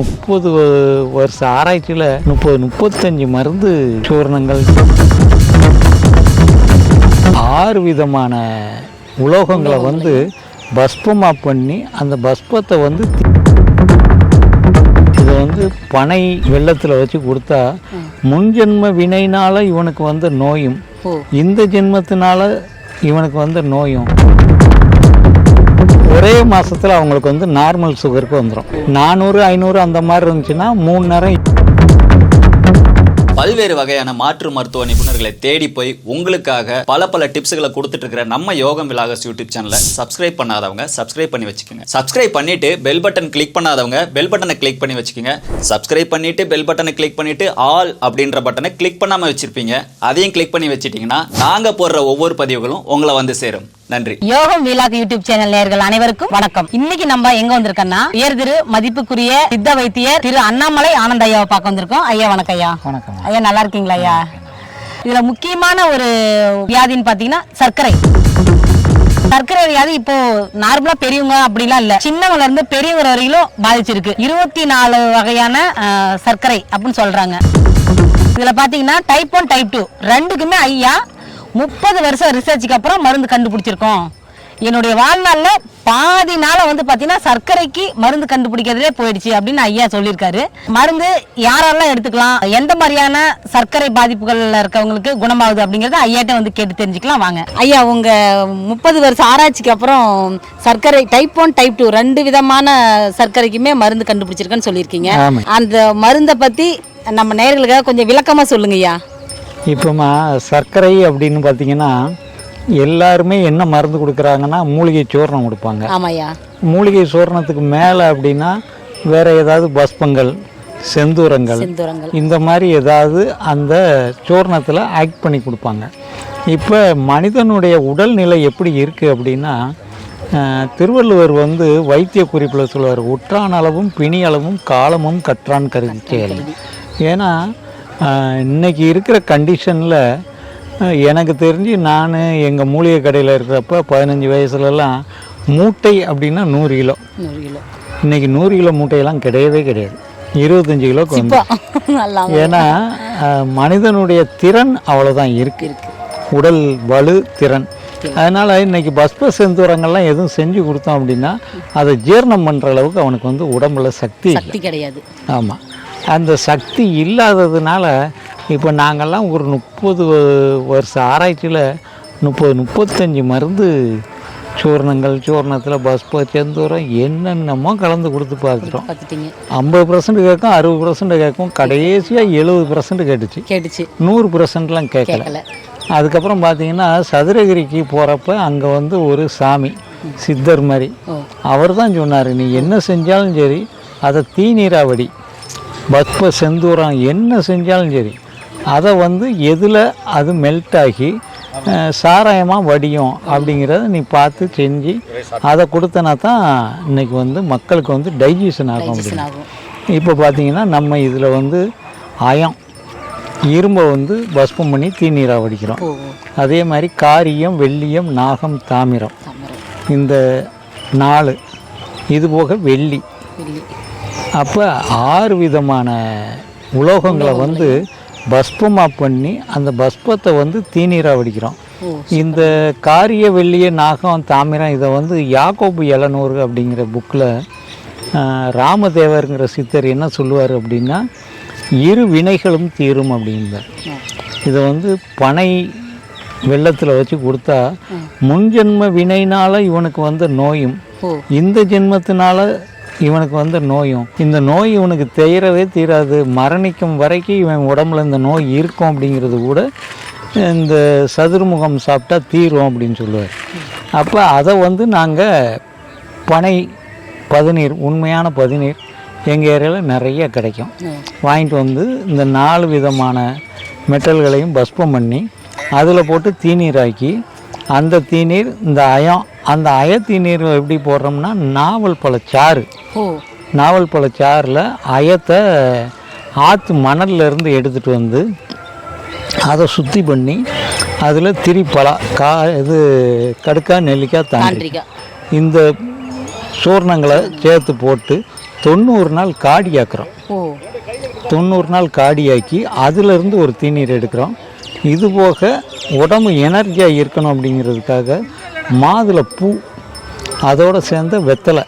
முப்பது வருஷ ஆராய்ச்சியில் முப்பது முப்பத்தஞ்சு மருந்து சூர்ணங்கள் ஆறு விதமான உலோகங்களை வந்து பஸ்பமாக பண்ணி அந்த பஸ்பத்தை வந்து இதை வந்து பனை வெள்ளத்தில் வச்சு கொடுத்தா முன்ஜென்ம வினைனால இவனுக்கு வந்த நோயும் இந்த ஜென்மத்தினால இவனுக்கு வந்த நோயும். ஒரே மாதத்தில் அவங்களுக்கு வந்து நார்மல் சுகருக்கு வந்துடும் நானூறு ஐநூறு அந்த மாதிரி இருந்துச்சுன்னா மூணு நேரம் பல்வேறு வகையான மாற்று மருத்துவ நிபுணர்களை தேடி போய் உங்களுக்காக பல பல டிப்ஸ்களை கொடுத்துட்டு இருக்கிற நம்ம யோகம் விலாகஸ் யூடியூப் சேனலை சப்ஸ்கிரைப் பண்ணாதவங்க சப்ஸ்கிரைப் பண்ணி வச்சுக்கோங்க. சப்ஸ்கிரைப் பண்ணிட்டு பெல் பட்டன் கிளிக் பண்ணாதவங்க பெல் பட்டனை கிளிக் பண்ணி வச்சுக்கோங்க. சப்ஸ்கிரைப் பண்ணிட்டு பெல் பட்டனை கிளிக் பண்ணிட்டு ஆல் அப்படின்ற பட்டனை கிளிக் பண்ணாமல் வச்சிருப்பீங்க. அதையும் கிளிக் பண்ணி வச்சிட்டிங்கன்னா நாங்கள் போடுற ஒவ்வொரு பதிவுகளும் உங்களை வந்து சேரும். நன்றி. யோகம் வீலாக் யூடியூப் சேனல் நேயர்கள் அனைவருக்கும் வணக்கம். இன்னைக்கு நம்ம எங்க வந்திருக்கோம்னா உயர் திரு மதிப்புக்குரிய சித்த வைத்தியர் திரு அண்ணாமலை ஆனந்த ஐயாவை பார்க்க வந்திருக்கோம். ஐயா வணக்கம் ஐயா. வணக்கம். ஐயா நல்லா இருக்கீங்களா ஐயா? இதுல முக்கியமான ஒரு வியாதின்னு பாத்தீங்கன்னா சர்க்கரை. சர்க்கரை வியாதி இப்போ நார்மலா பெரியவங்க அப்படிலாம் இல்ல. சின்னவங்கல இருந்து பெரியவங்க வரையிலும் பாதிச்சிருக்கு. இருபத்தி நாலு வகையான சர்க்கரை அப்படின்னு சொல்றாங்க. இதுல பாத்தீங்கன்னா டைப் ஒன் டைப் டூ ரெண்டுக்குமே ஐயா முப்பது வருஷம் ரிசர்ச்சுக்கு அப்புறம் மருந்து கண்டுபிடிச்சிருக்கோம். என்னுடைய வாழ்நாள்ல பாதி நாள வந்து பாத்தீங்கன்னா சர்க்கரைக்கு மருந்து கண்டுபிடிக்கிறதுலே போயிடுச்சு அப்படின்னு ஐயா சொல்லியிருக்காரு. மருந்து யாரெல்லாம் எடுத்துக்கலாம் எந்த மாதிரியான சர்க்கரை பாதிப்புகள்ல இருக்கவங்களுக்கு குணமாகுது அப்படிங்கறத ஐயாட்ட வந்து கேட்டு தெரிஞ்சுக்கலாம் வாங்க. ஐயா உங்க முப்பது வருஷம் ஆராய்ச்சிக்கு அப்புறம் சர்க்கரை டைப் ஒன் டைப் டூ ரெண்டு விதமான சர்க்கரைக்குமே மருந்து கண்டுபிடிச்சிருக்கேன்னு சொல்லியிருக்கீங்க. அந்த மருந்தை பத்தி நம்ம நேயர்களுக்காக கொஞ்சம் விளக்கமா சொல்லுங்க ஐயா. இப்போமா சர்க்கரை அப்படின்னு பார்த்தீங்கன்னா எல்லாருமே என்ன மருந்து கொடுக்குறாங்கன்னா மூலிகை சூர்ணம் கொடுப்பாங்க. ஆமாய்யா. மூலிகை சூர்ணத்துக்கு மேலே அப்படின்னா வேற ஏதாவது பஸ்பங்கள் செந்தூரங்கள் இந்த மாதிரி ஏதாவது அந்த சூர்ணத்தில் ஆக்ட் பண்ணி கொடுப்பாங்க. இப்போ மனிதனுடைய உடல்நிலை எப்படி இருக்குது அப்படின்னா திருவள்ளுவர் வந்து வைத்திய குறிப்பில் சொல்லுவார் உற்றான் அளவும் பிணி அளவும் காலமும் கற்றான் கருதி செயல் ஏன்னா அஹ், இன்னைக்கு இருக்கிற கண்டிஷனில் எனக்கு தெரிஞ்சு நான் எங்கள் மூலிகை கடையில் இருக்கிறப்ப பதினஞ்சு வயசுலலாம் மூட்டை அப்படின்னா நூறு கிலோ. நூறு கிலோ. இன்னைக்கு நூறு கிலோ மூட்டையெல்லாம் கிடையவே கிடையாது. இருபத்தஞ்சு கிலோக்கு வந்து ஏன்னா மனிதனுடைய திறன் அவ்வளோதான் இருக்கு. உடல் வலு திறன். அதனால இன்னைக்கு பஸ்ப செந்தூரங்கள்லாம் எதுவும் செஞ்சு கொடுத்தோம் அப்படின்னா அதை ஜீரணம் பண்ணுற அளவுக்கு அவனுக்கு வந்து உடம்புல சக்தி சக்தி கிடையாது. ஆமாம் அந்த சக்தி இல்லாததுனால இப்போ நாங்கள்லாம் ஒரு முப்பது வருஷ ஆராய்ச்சியில் முப்பது முப்பத்தஞ்சு மருந்து சூர்ணங்கள் சூர்ணத்தில் பஸ்ப செந்தூரம் என்னென்னமோ கலந்து கொடுத்து பார்த்துட்டோம். ஐம்பது பர்சன்ட் கேட்கும் அறுபது பர்சன்ட் கேட்கும் கடைசியாக எழுபது பர்சன்ட் கேட்டுச்சு. கேட்டுச்சு. நூறு பர்சன்ட்லாம் கேட்கல அதுக்கப்புறம் பார்த்தீங்கன்னா சதுரகிரிக்கு போகிறப்ப அங்கே வந்து ஒரு சாமி சித்தர் மாதிரி. அவர் தான் சொன்னார் நீ என்ன செஞ்சாலும் சரி அதை தீநீராவடி பத்ப செந்தூரம் என்ன செஞ்சாலும் சரி அதை வந்து எதில் அது மெல்ட் ஆகி சாராயமாக வடியும் அப்படிங்கிறத நீ பார்த்து செஞ்சு அதை கொடுத்தனா தான் இன்னைக்கு வந்து மக்களுக்கு வந்து டைஜஷன் ஆகும் அப்படின்னு. இப்போ பார்த்தீங்கன்னா நம்ம இதில் வந்து அயம் இரும்பை வந்து பஸ்பம் பண்ணி தீநீராக வடிக்கிறோம். அதே மாதிரி காரியம் வெள்ளியம் நாகம் தாமிரம். தாமரை இந்த நாலு இது போக வெள்ளி. அப்போ ஆறு விதமான உலோகங்களை வந்து பஸ்பமாக பண்ணி அந்த பஸ்பத்தை வந்து தீநீராக வடிக்கிறோம். இந்த காரிய வெள்ளிய நாகம் தாமிரம் இதை வந்து யாக்கோபு எழுநூறு அப்படிங்கிற புக்கில் ராமதேவருங்கிற சித்தர் என்ன சொல்லுவார் அப்படின்னா இரு வினைகளும் தீரும் அப்படிங்கிறார் இதை வந்து பனை வெள்ளத்தில் வச்சு கொடுத்தா முன்ஜென்ம வினைனால இவனுக்கு வந்த நோயும் இந்த ஜென்மத்தினால இவனுக்கு வந்த நோயும். இந்த நோய் இவனுக்கு தீரவே தீராது. மரணிக்கும் வரைக்கும் இவன் உடம்புல இந்த நோய் இருக்கும் அப்படிங்கிறது கூட இந்த சதுர்முகம் சாப்பிட்டா தீரும் அப்படின்னு சொல்லுவார். அப்போ அதை வந்து நாங்கள் பனை பதநீர் உண்மையான பதநீர் எங்கள் ஏரியாவில் நிறைய கிடைக்கும். வாங்கிட்டு வந்து இந்த நாலு விதமான மெட்டல்களையும் பஸ்பம் பண்ணி அதில் போட்டு தீநீராக்கி அந்த தீநீர் இந்த அயம் அந்த அய தீநீர் எப்படி போடுறோம்னா நாவல் பழச்சாறு நாவல் பழச்சாறில் அயத்தை ஆற்று மணல்ல இருந்து எடுத்துகிட்டு வந்து அதை சுத்தி பண்ணி அதில் திரிப்பலா கா இது கடுக்கா நெல்லிக்காய் தாண்டி தாண்டிக்கா இந்த சூர்ணங்களை சேர்த்து போட்டு தொண்ணூறு நாள் காடியாக்குறோம் தொண்ணூறு நாள் காடியாக்கி அதிலிருந்து ஒரு தீநீர் எடுக்கிறோம். இது போக உடம்பு எனர்ஜியாக இருக்கணும் அப்படிங்கிறதுக்காக மாதுளை பூ அதோட சேர்ந்த வெத்தலை.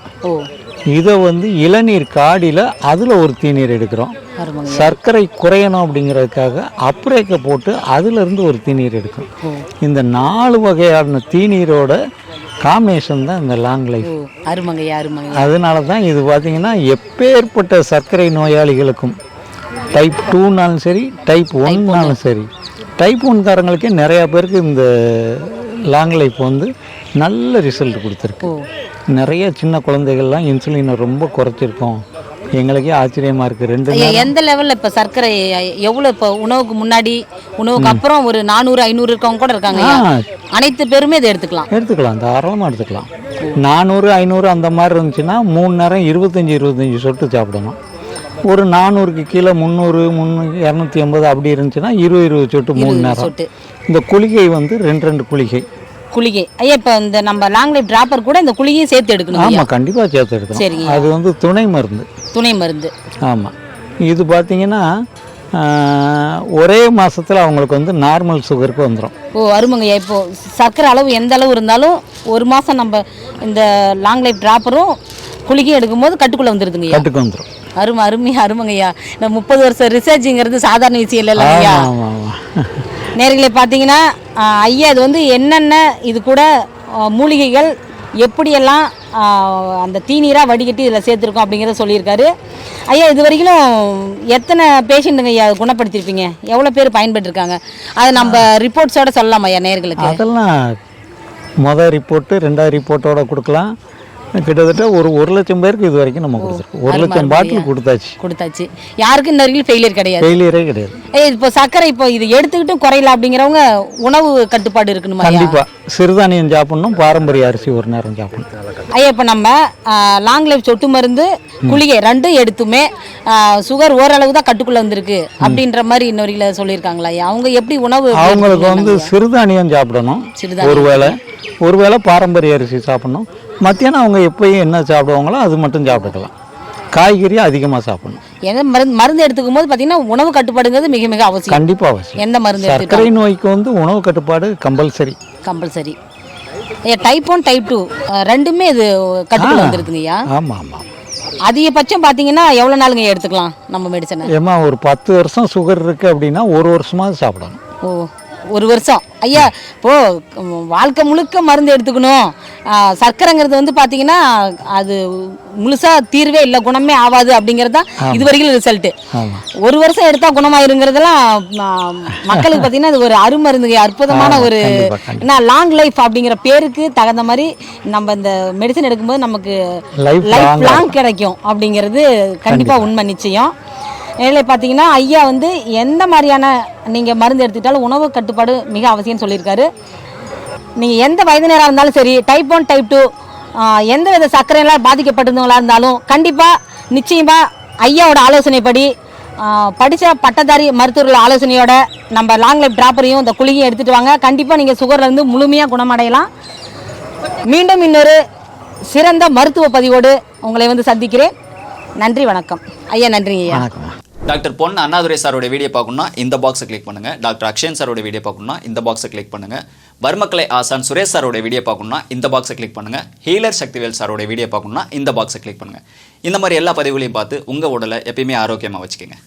இதை வந்து இளநீர் காடியில் அதில் ஒரு தீநீர் எடுக்கிறோம். சர்க்கரை குறையணும் அப்படிங்கிறதுக்காக அப்ரேக்கை போட்டு அதிலிருந்து ஒரு தீநீர் எடுக்கிறோம். ஓ. இந்த நாலு வகையான தீநீரோட காம்பினேஷன் தான் இந்த லாங் லைஃப் அதனால தான் இது பார்த்தீங்கன்னா எப்பேற்பட்ட சர்க்கரை நோயாளிகளுக்கும் டைப் டூனாலும் சரி டைப் ஒன்னாலும் சரி டைப் ஒன்காரங்களுக்கே நிறையா பேருக்கு இந்த லாங் லைஃப் வந்து நல்ல ரிசல்ட் கொடுத்துருக்கு. நிறைய சின்ன குழந்தைகள்லாம் இன்சுலினை ரொம்ப குறைச்சிருக்கோம். எங்களுக்கே ஆச்சரியமாக இருக்குது ரெண்டு எந்த லெவல்ல இப்ப சர்க்கரை எவ்வளவு இப்ப உணவுக்கு முன்னாடி உணவுக்கு அப்புறம் ஒரு நானூறு ஐநூறு இருக்கவங்க கூட இருக்காங்க. அனைத்து பேருமே இதை எடுத்துக்கலாம். எடுத்துக்கலாம். தாராளமாக எடுத்துக்கலாம். நானூறு ஐநூறு அந்த மாதிரி இருந்துச்சுன்னா மூணு நேரம் இருபத்தஞ்சி இருபத்தஞ்சி சொட்டு சாப்பிடணும். ஒரு நானூறுக்கு கீழே முந்நூறு முந்நூறு இரநூத்தி எண்பது அப்படி இருந்துச்சுன்னா இருபது இருபது சொட்டு மூணு நேரம். சொட்டு. இந்த குளிகை வந்து ரெண்டு ரெண்டு குளிகை. குளிகை. ஐயா இப்ப இந்த நம்ம லாங் லைஃப் டிராப்பர் கூட இந்த குளிகையும் சேர்த்து எடுக்கணும். ஆமாம் கண்டிப்பாக சேர்த்து எடுக்கணும். சரிங்க. அது வந்து துணை மருந்து. துணை மருந்து. ஆமாம் இது பார்த்தீங்கன்னா ஒரே மாசத்துல அவங்களுக்கு வந்து நார்மல் சுகருக்கு வந்துடும் ஓ அருமங்கய்யா இப்போ சர்க்கரை அளவு எந்த அளவு இருந்தாலும் ஒரு மாசம் நம்ம இந்த லாங் லைஃப் டிராப்பரும் குளிகையும் எடுக்கும்போது கட்டுக்குள்ள வந்துருதுங்க ஐயா. கட்டுக்கு வந்துடும் அருமை அருமையா அருமங்கய்யா இந்த முப்பது வருஷம் ரிசர்ச்ங்கிறது சாதாரண விஷயம் இல்லை ஆமாம் நேர்களை பார்த்தீங்கன்னா ஐயா இது வந்து என்னென்ன இது கூட மூலிகைகள் எப்படியெல்லாம் அந்த தீநீராக வடிகட்டி இதில் சேர்த்துருக்கோம் அப்படிங்கிறத சொல்லியிருக்காரு. ஐயா இது வரைக்கும் எத்தனை பேஷண்ட்டுங்க ஐயா குணப்படுத்தியிருப்பீங்க? எவ்வளோ பேர் பயன்பட்டுருக்காங்க அதை நம்ம ரிப்போர்ட்ஸோட சொல்லலாம் ஐயா நேர்களுக்கு? அதெல்லாம் மொதல் ரிப்போர்ட்டு ரெண்டாவது ரிப்போர்ட்டோட கொடுக்கலாம். கிட்டத்தட்ட ஒரு ஒரு லட்சம் பேருக்கு இது வரைக்கும் நம்ம கொடுத்துருக்கோம். ஒரு லட்சம் பாட்டில் கொடுத்தாச்சு. கொடுத்தாச்சு. யாருக்கும் இந்த வரைக்கும் ஃபெயிலியர் கிடையாது. ஃபெயிலியரே கிடையாது. ஐயா இப்போ சர்க்கரை இப்போ இது எடுத்துக்கிட்டும் குறையல அப்படிங்கிறவங்க உணவு கட்டுப்பாடு இருக்கணுமா கண்டிப்பாக சிறுதானியம் சாப்பிடணும் பாரம்பரிய அரிசி ஒரு நேரம் சாப்பிடணும். ஐயா இப்போ நம்ம லாங் லைஃப் சொட்டு மருந்து குளிகை ரெண்டும் எடுத்துமே சுகர் ஓரளவு தான் கட்டுக்குள்ள வந்திருக்கு அப்படின்ற மாதிரி இன்னொரு சொல்லியிருக்காங்களா ஐயா? அவங்க எப்படி உணவு அவங்களுக்கு வந்து சிறுதானியம் சாப்பிடணும். ஒருவேளை ஒருவேளை பாரம்பரிய அரிசி சாப்பிடணும். மத்தியானம் அவங்க எப்பயும் என்ன சாப்பிடுவாங்களோ அது மட்டும் சாப்பிட்டுக்கலாம். காய்கறி அதிகமாக சாப்பிடணும். ஏன்னா மருந்து மருந்து எடுத்துக்கும் போது பார்த்தீங்கன்னா உணவு கட்டுப்பாடுங்கிறது மிக மிக அவசியம். கண்டிப்பாக அவசியம். எந்த மருந்து சர்க்கரை நோய்க்கு வந்து உணவு கட்டுப்பாடு compulsory. Compulsory. Type one type two ரெண்டுமே இது கட்டுக்குள்ள வந்துருதுங்க ஐயா ஆமாம் ஆமாம் அதிகபட்சம் பார்த்தீங்கன்னா எவ்வளோ நாளுங்க எடுத்துக்கலாம் நம்ம மெடிசனை ஏம்மா ஒரு பத்து வருஷம் சுகர் இருக்குது அப்படின்னா ஒரு வருஷமாவது சாப்பிடணும். ஓ ஒரு வருஷம். ஐயா இப்போ வாழ்க்கை முழுக்க மருந்து எடுத்துக்கணும். சர்க்கரைங்கிறது வந்து பார்த்தீங்கன்னா அது முழுசா தீர்வே இல்லை குணமே ஆகாது அப்படிங்கிறது தான் இது வரைக்கும் ரிசல்ட்டு ஒரு வருஷம் எடுத்தா குணமாயிருங்கிறதெல்லாம் மக்களுக்கு பார்த்தீங்கன்னா அது ஒரு அருமருந்துங்க அற்புதமான ஒரு. ஏன்னா லாங் லைஃப் அப்படிங்கிற பேருக்கு தகுந்த மாதிரி நம்ம இந்த மெடிசன் எடுக்கும்போது நமக்கு லைஃப் லாங் கிடைக்கும் அப்படிங்கிறது கண்டிப்பாக உண்மை நிச்சயம். ஏழை பார்த்தீங்கன்னா ஐயா வந்து எந்த மாதிரியான நீங்கள் மருந்து எடுத்துக்கிட்டாலும் உணவு கட்டுப்பாடு மிக அவசியம்னு சொல்லியிருக்காரு. நீங்கள் எந்த வயதினராக இருந்தாலும் சரி டைப் ஒன் டைப் டூ எந்த வித சர்க்கரையெல்லாம் பாதிக்கப்பட்டிருந்தவங்களா இருந்தாலும் கண்டிப்பாக நிச்சயமாக ஐயாவோட ஆலோசனைப்படி படித்த பட்டதாரி மருத்துவர்கள் ஆலோசனையோட நம்ம லாங் லைஃப் ட்ராப்பரையும் இந்த குளிகையும் எடுத்துகிட்டு வாங்க. கண்டிப்பாக நீங்கள் சுகர்லேருந்து முழுமையாக குணமடையலாம். மீண்டும் இன்னொரு சிறந்த மருத்துவ பதிவோடு உங்களை வந்து சந்திக்கிறேன். நன்றி வணக்கம். ஐயா நன்றிங்க ஐயா. டாக்டர் பொன் அண்ணாதுரை சாரோட வீடியோ பார்க்கணும்னா இந்த பாக்ஸை கிளிக் பண்ணுங்க. டாக்டர் அக்ஷயன் சாரோட வீடியோ பார்க்கணும்னா இந்த பாக்ஸை கிளிக் பண்ணுங்க. வர்மக்கலை ஆசான் சுரேஷ் சாரோட வீடியோ பார்க்கணும்னா இந்த பாக்ஸை கிளிக் பண்ணுங்கள் ஹீலர் சக்திவேல் சாரோட வீடியோ பார்க்கணும்னா இந்த பாக்ஸை கிளிக் பண்ணுங்கள் இந்த மாதிரி எல்லா பதிவுகளையும் பார்த்து உங்கள் உடலை எப்பயுமே ஆரோக்கியமாக வச்சுக்கோங்க.